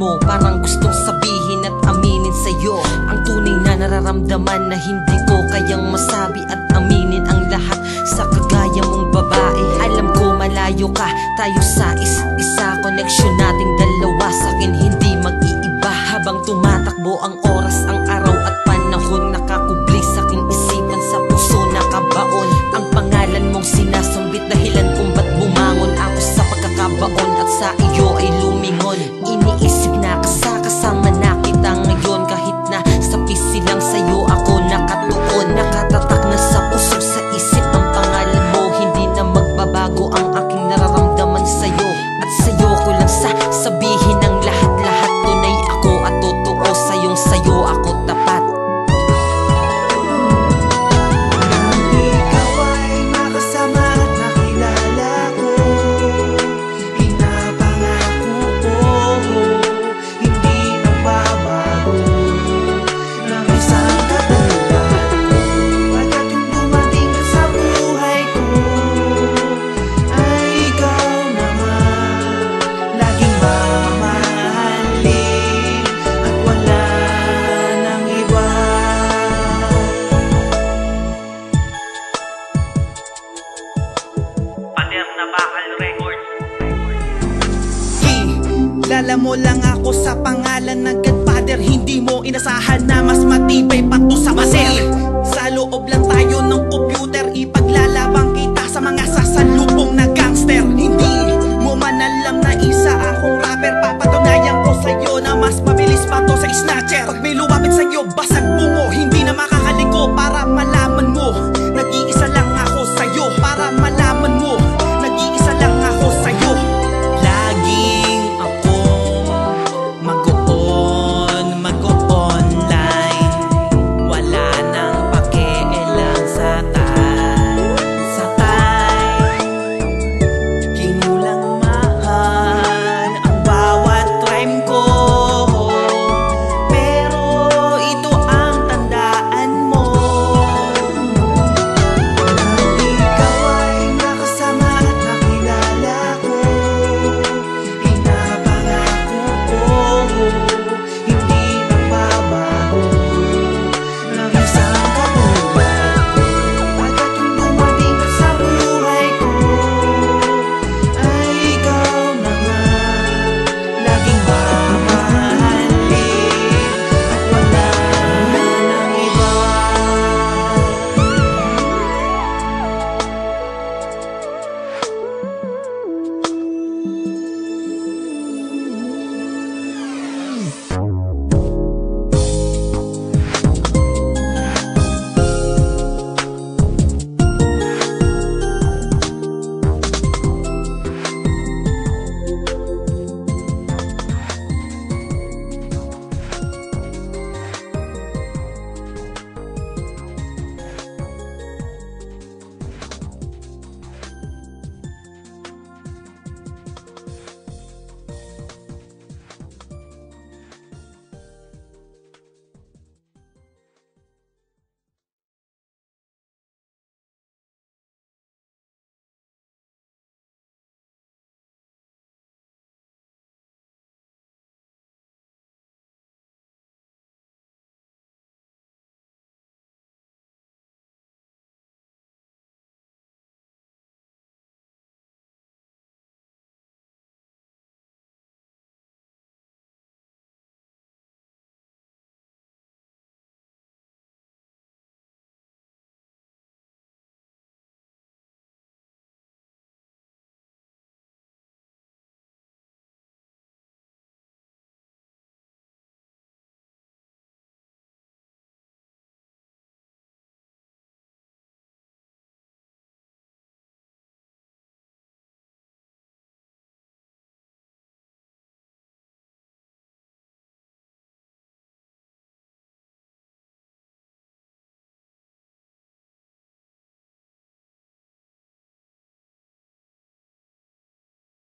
Mo. Parang gustong sabihin at aminin sa'yo. Ang tunay na nararamdaman na hindi ko kayang masabi At aminin ang lahat sa kagaya mong babae. Alam ko malayo ka, tayo sa isa't isa Connection nating dalawa. Sa akin hindi mag-iiba. Habang tumatakbo ang oras, ang araw Kilala mo lang ako sa pangalan ng Godfather. Hindi mo inasahan na mas matibay pa to sa baser Sa loob lang tayo ng computer Ipaglalabang kita sa mga sasalubong na gangster. Hindi mo man alam na isa akong rapper. Papatunayan ko sa'yo na mas mabilis pa to sa snatcher. Pag may lumapit sa'yo, basag